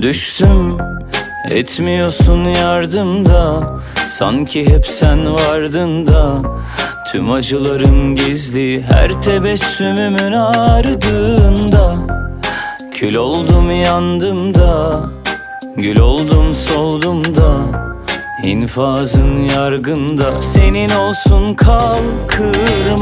Düştüm etmiyorsun yardımda. Sanki hep sen vardın da. Tüm acılarım gizli her tebessümümün ardında. Kül oldum yandım da Gül oldum soldum da. İnfazın yargında Senin olsun kal kırma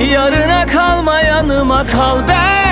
Yarına kalma yanıma kal ben